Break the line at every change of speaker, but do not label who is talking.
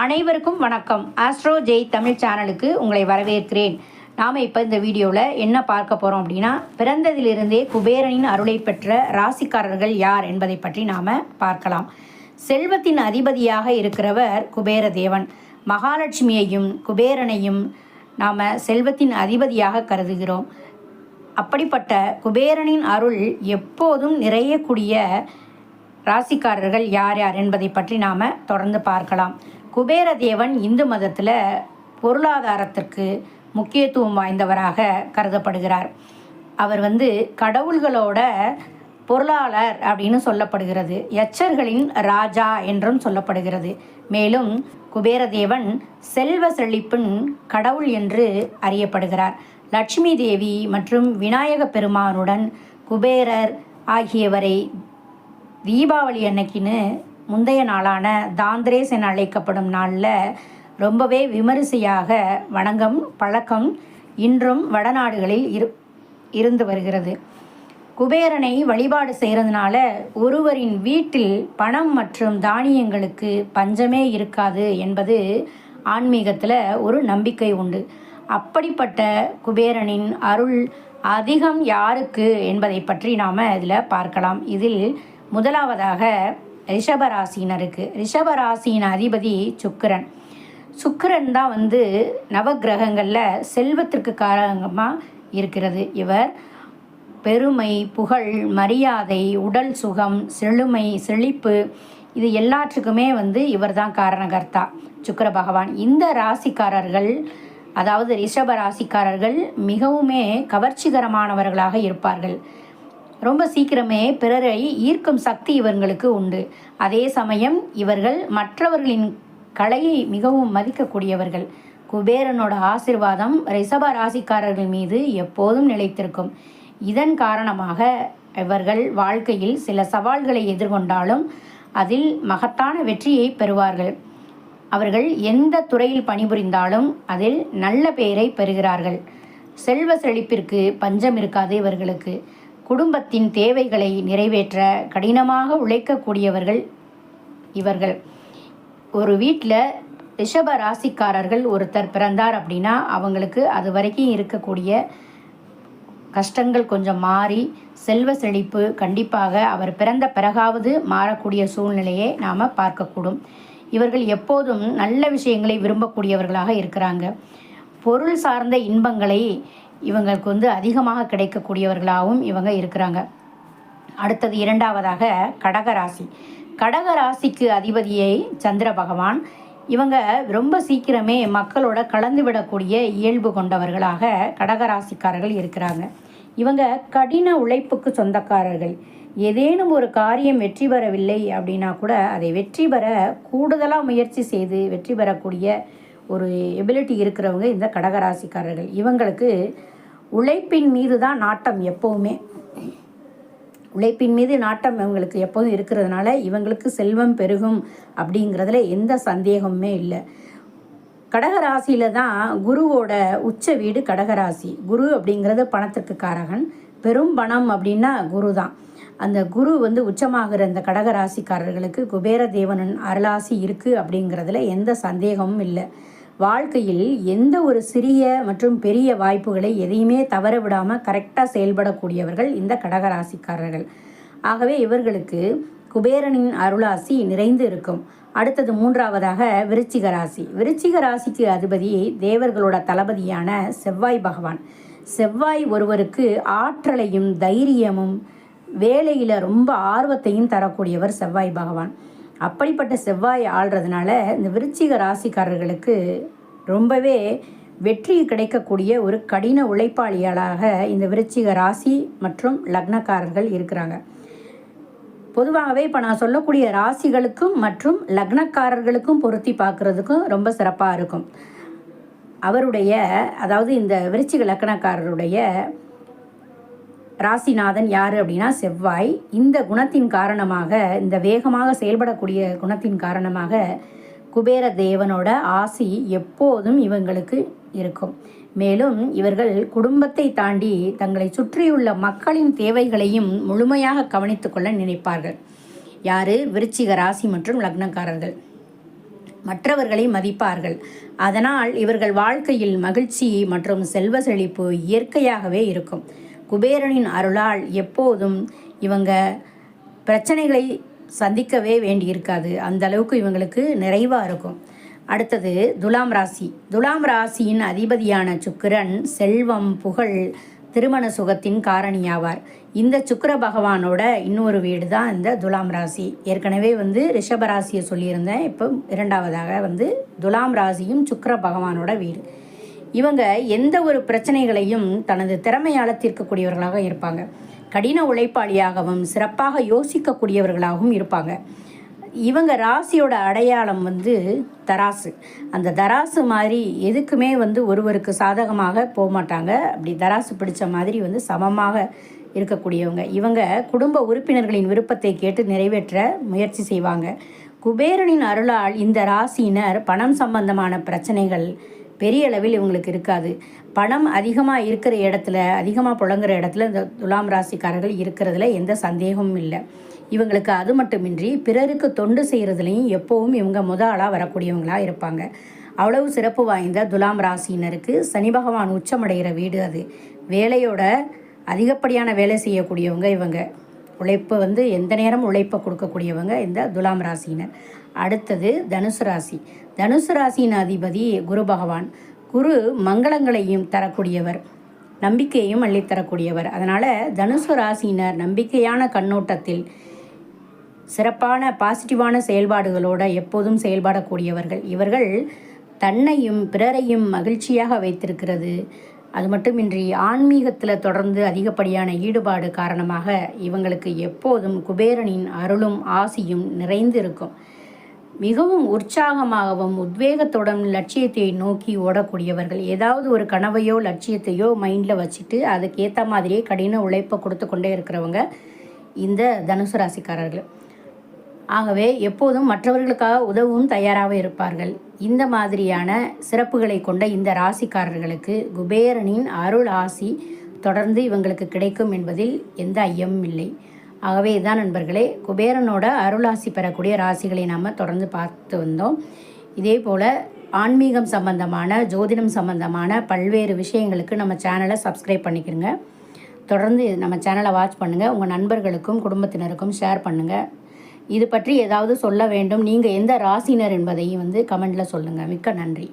அனைவருக்கும் வணக்கம். ஆஸ்ட்ரோ ஜெய் தமிழ் சேனலுக்கு உங்களை வரவேற்கிறேன். நாம் இப்போ இந்த வீடியோவில் என்ன பார்க்க போகிறோம் அப்படின்னா பிறந்ததிலிருந்தே குபேரனின் அருளை பெற்ற ராசிக்காரர்கள் யார் என்பதை பற்றி நாம் பார்க்கலாம். செல்வத்தின் அதிபதியாக இருக்கிறவர் குபேர தேவன் மகாலட்சுமியையும் குபேரனையும் நாம் செல்வத்தின் அதிபதியாக கருதுகிறோம். அப்படிப்பட்ட குபேரனின் அருள் எப்போதும் நிறையக்கூடிய ராசிக்காரர்கள் யார் யார் என்பதை பற்றி நாம் தொடர்ந்து பார்க்கலாம். குபேர தேவன் இந்து மதத்தில் பொருளாதாரத்திற்கு முக்கியத்துவம் வாய்ந்தவராக கருதப்படுகிறார். அவர் வந்து கடவுள்களோட பொருளாளர் அப்படின்னு சொல்லப்படுகிறது. யச்சர்களின் ராஜா என்றும் சொல்லப்படுகிறது. மேலும் குபேரதேவன் செல்வ செழிப்பின் கடவுள் என்று அறியப்படுகிறார். லட்சுமி தேவி மற்றும் விநாயக பெருமானுடன் குபேரர் ஆகியவரை தீபாவளி அன்னைக்குன்னு முந்தைய நாளான தாந்திரேஸ் என அழைக்கப்படும் நாளில் ரொம்பவே விமரிசையாக வணங்கம் பழக்கம் இன்றும் வடநாடுகளில் இரு இருந்து வருகிறது. குபேரனை வழிபாடு செய்கிறதுனால ஒருவரின் வீட்டில் பணம் மற்றும் தானியங்களுக்கு பஞ்சமே இருக்காது என்பது ஆன்மீகத்தில் ஒரு நம்பிக்கை உண்டு. அப்படிப்பட்ட குபேரனின் அருள் அதிகம் யாருக்கு என்பதை பற்றி நாம் இதில் பார்க்கலாம். இதில் முதலாவதாக ரிஷபராசினருக்கு ரிஷபராசியின் அதிபதி சுக்கிரன். சுக்கிரன் தான் வந்து நவக்கிரகங்களில் செல்வத்திற்கு காரணமாக இருக்கிறது. இவர் பெருமை புகழ் மரியாதை உடல் சுகம் செழுமை செழிப்பு இது எல்லாற்றுக்குமே வந்து இவர் தான் காரணகர்த்தா சுக்கர பகவான். இந்த ராசிக்காரர்கள் அதாவது ரிஷப ராசிக்காரர்கள் மிகவுமே கவர்ச்சிகரமானவர்களாக இருப்பார்கள். ரொம்ப சீக்கிரமே பிறரை ஈர்க்கும் சக்தி இவர்களுக்கு உண்டு. அதே சமயம் இவர்கள் மற்றவர்களின் கலையை மிகவும் மதிக்கக்கூடியவர்கள். குபேரனோட ஆசிர்வாதம் ரிஷப ராசிக்காரர்கள் மீது எப்போதும் நிலைத்திருக்கும். இதன் காரணமாக இவர்கள் வாழ்க்கையில் சில சவால்களை எதிர்கொண்டாலும் அதில் மகத்தான வெற்றியை பெறுவார்கள். அவர்கள் எந்த துறையில் பணிபுரிந்தாலும் அதில் நல்ல பெயரை பெறுகிறார்கள். செல்வ செழிப்பிற்கு பஞ்சம் இருக்காது இவர்களுக்கு. குடும்பத்தின் தேவைகளை நிறைவேற்ற கடினமாக உழைக்கக்கூடியவர்கள் இவர்கள். ஒரு வீட்டில் ரிஷப ராசிக்காரர்கள் ஒருத்தர் பிறந்தார் அப்படின்னா அவங்களுக்கு அது வரைக்கும் இருக்கக்கூடிய கஷ்டங்கள் கொஞ்சம் மாறி செல்வ செழிப்பு கண்டிப்பாக அவர் பிறந்த பிறகாவது மாறக்கூடிய சூழ்நிலையை நாம் பார்க்கக்கூடும். இவர்கள் எப்போதும் நல்ல விஷயங்களை விரும்பக்கூடியவர்களாக இருக்கிறாங்க. பொருள் சார்ந்த இன்பங்களை இவங்களுக்கு வந்து அதிகமாக கிடைக்கக்கூடியவர்களாகவும் இவங்க இருக்கிறாங்க. அடுத்தது இரண்டாவதாக கடகராசி கடகராசிக்கு அதிபதியை சந்திர பகவான் இவங்க ரொம்ப சீக்கிரமே மக்களோட கலந்து விடக்கூடிய இயல்பு கொண்டவர்களாக கடகராசிக்காரர்கள் இருக்கிறாங்க. இவங்க கடின உழைப்புக்கு சொந்தக்காரர்கள். ஏதேனும் ஒரு காரியம் வெற்றி பெறவில்லை அப்படின்னா கூட அதை வெற்றி பெற கூடுதலாக முயற்சி செய்து வெற்றி பெறக்கூடிய ஒரு எபிலிட்டி இருக்கிறவங்க இந்த கடகராசிக்காரர்கள். இவங்களுக்கு உழைப்பின் மீது தான் நாட்டம் எப்போவுமே. உழைப்பின் மீது நாட்டம் இவங்களுக்கு எப்போதும் இருக்கிறதுனால இவங்களுக்கு செல்வம் பெருகும் அப்படிங்கிறதுல எந்த சந்தேகமுமே இல்லை. கடகராசியில் தான் குருவோட உச்ச வீடு கடகராசி. குரு அப்படிங்கிறது பணத்திற்கு காரகன். பெரும் பணம் அப்படின்னா குரு தான். அந்த குரு வந்து உச்சமாகிற இந்த கடகராசிக்காரர்களுக்கு குபேர தேவனன் அருளாசி இருக்குது அப்படிங்கிறதுல எந்த சந்தேகமும் இல்லை. வாழ்க்கையில் எந்த ஒரு சிறிய மற்றும் பெரிய வாய்ப்புகளை எதையுமே தவற விடாமல் கரெக்டாக செயல்படக்கூடியவர்கள் இந்த கடகராசிக்காரர்கள். ஆகவே இவர்களுக்கு குபேரனின் அருளாசி நிறைந்து இருக்கும். அடுத்தது மூன்றாவதாக விருச்சிக ராசி. விருச்சிக ராசிக்கு அதிபதி தேவர்களோட தளபதியான செவ்வாய் பகவான். செவ்வாய் ஒருவருக்கு ஆற்றலையும் தைரியமும் வேலையில் ரொம்ப ஆர்வத்தையும் தரக்கூடியவர் செவ்வாய் பகவான். அப்படிப்பட்ட செவ்வாய் ஆள்றதுனால இந்த விருச்சிக ராசிக்காரர்களுக்கு ரொம்பவே வெற்றி கிடைக்கக்கூடிய ஒரு கடின உழைப்பாளிகளாக இந்த விருச்சிக ராசி மற்றும் லக்னக்காரர்கள் இருக்கிறாங்க. பொதுவாகவே இப்போ நான் சொல்லக்கூடிய ராசிகளுக்கும் மற்றும் லக்னக்காரர்களுக்கும் பொருத்தி பார்க்குறதுக்கும் ரொம்ப சிறப்பாக இருக்கும். அவருடைய அதாவது இந்த விருச்சிக லக்னக்காரருடைய ராசிநாதன் யார் அப்படின்னா செவ்வாய். இந்த குணத்தின் காரணமாக இந்த வேகமாக செயல்படக்கூடிய குணத்தின் காரணமாக குபேர தேவனோட ஆசி எப்போதும் இவங்களுக்கு இருக்கும். மேலும் இவர்கள் குடும்பத்தை தாண்டி தங்களை சுற்றியுள்ள மக்களின் தேவைகளையும் முழுமையாக கவனித்து கொள்ள நினைப்பார்கள். யாரு? விருச்சிக ராசி மற்றும் லக்னக்காரர்கள். மற்றவர்களை மதிப்பார்கள். அதனால் இவர்கள் வாழ்க்கையில் மகிழ்ச்சி மற்றும் செல்வ செழிப்பு இயற்கையாகவே இருக்கும். குபேரனின் அருளால் எப்போதும் இவங்க பிரச்சனைகளை சந்திக்கவே வேண்டியிருக்காது. அந்த அளவுக்கு இவங்களுக்கு நிறைவாக இருக்கும். அடுத்தது துலாம் ராசி. துலாம் ராசியின் அதிபதியான சுக்கிரன் செல்வம் புகழ் திருமண சுகத்தின் காரணியாவார். இந்த சுக்கர பகவானோட இன்னொரு வீடு தான் இந்த துலாம் ராசி. ஏற்கனவே வந்து ரிஷப ராசியை சொல்லியிருந்தேன். இப்போ இரண்டாவதாக வந்து துலாம் ராசியும் சுக்கர பகவானோட வீடு. இவங்க எந்த ஒரு பிரச்சனைகளையும் தனது திறமையால் தீர்க்கக்கூடியவர்களாக இருப்பாங்க. கடின உழைப்பாளியாகவும் சிறப்பாக யோசிக்கக்கூடியவர்களாகவும் இருப்பாங்க. இவங்க ராசியோட அடையாளம் வந்து தராசு. அந்த தராசு மாதிரி எதுக்குமே வந்து ஒருவருக்கு சாதகமாக போக மாட்டாங்க அப்படி தராசு பிடிச்ச மாதிரி வந்து சமமாக இருக்கக்கூடியவங்க. இவங்க குடும்ப உறுப்பினர்களின் விருப்பத்தை கேட்டு நிறைவேற்ற முயற்சி செய்வாங்க. குபேரனின் அருளால் இந்த ராசியினர் பணம் சம்பந்தமான பிரச்சனைகள் பெரிய அளவில் இவங்களுக்கு இருக்காது. பணம் அதிகமாக இருக்கிற இடத்துல அதிகமாக புழங்குற இடத்துல இந்த துலாம் ராசிக்காரர்கள் இருக்கிறதுல எந்த சந்தேகமும் இல்லை. இவங்களுக்கு அது மட்டுமின்றி பிறருக்கு தொண்டு செய்கிறதுலையும் எப்போவும் இவங்க முத ஆளாக வரக்கூடியவங்களாக இருப்பாங்க. அவ்வளவு சிறப்பு வாய்ந்த துலாம் ராசியினருக்கு சனி பகவான் உச்சமடைகிற வீடு அது. வேலையோட அதிகப்படியான வேலை செய்யக்கூடியவங்க இவங்க. உழைப்பு வந்து எந்த நேரம் உழைப்பை கொடுக்கக்கூடியவங்க இந்த துலாம் ராசியினர். அடுத்தது தனுசு ராசி. தனுசு ராசியின் அதிபதி குரு பகவான். குரு மங்களங்களையும் தரக்கூடியவர். நம்பிக்கையையும் அள்ளித்தரக்கூடியவர். அதனால் தனுசு ராசியினர் நம்பிக்கையான கண்ணோட்டத்தில் சிறப்பான பாசிட்டிவான செயல்பாடுகளோட எப்போதும் செயல்படக்கூடியவர்கள். இவர்கள் தன்னையும் பிறரையும் மகிழ்ச்சியாக வைத்திருக்கிறது. அது மட்டுமின்றி ஆன்மீகத்தில் தொடர்ந்து அதிகப்படியான ஈடுபாடு காரணமாக இவங்களுக்கு எப்போதும் குபேரனின் அருளும் ஆசியும் நிறைந்து இருக்கும் மிகவும் உற்சாகமாகவும் உத்வேகத்துடன் லட்சியத்தை நோக்கி ஓடக்கூடியவர்கள் ஏதாவது ஒரு கனவையோ லட்சியத்தையோ மைண்டில் வச்சுட்டு அதுக்கேற்ற மாதிரியே கடின உழைப்பை கொடுத்து கொண்டே இருக்கிறவங்க இந்த தனுசு ராசிக்காரர்கள். ஆகவே எப்போதும் மற்றவர்களுக்காக உதவும் தயாராக இருப்பார்கள். இந்த மாதிரியான சிறப்புகளை கொண்ட இந்த ராசிக்காரர்களுக்கு குபேரனின் அருள் ஆசி தொடர்ந்து இவங்களுக்கு கிடைக்கும் என்பதில் எந்த ஐயமும் இல்லை. ஆகவே இதுதான் நண்பர்களே குபேரனோட அருளாசி பெறக்கூடிய ராசிகளை நாம் தொடர்ந்து பார்த்து வந்தோம். இதே போல் ஆன்மீகம் சம்பந்தமான ஜோதிடம் சம்பந்தமான பல்வேறு விஷயங்களுக்கு நம்ம சேனலை சப்ஸ்கிரைப் பண்ணிக்கிறங்க தொடர்ந்து நம்ம சேனலை வாட்ச் பண்ணுங்கள் உங்கள் நண்பர்களுக்கும் குடும்பத்தினருக்கும் ஷேர் பண்ணுங்கள் இது பற்றி ஏதாவது சொல்ல வேண்டும். நீங்கள் எந்த ராசினர் என்பதையும் வந்து கமெண்டில் சொல்லுங்கள் மிக்க நன்றி.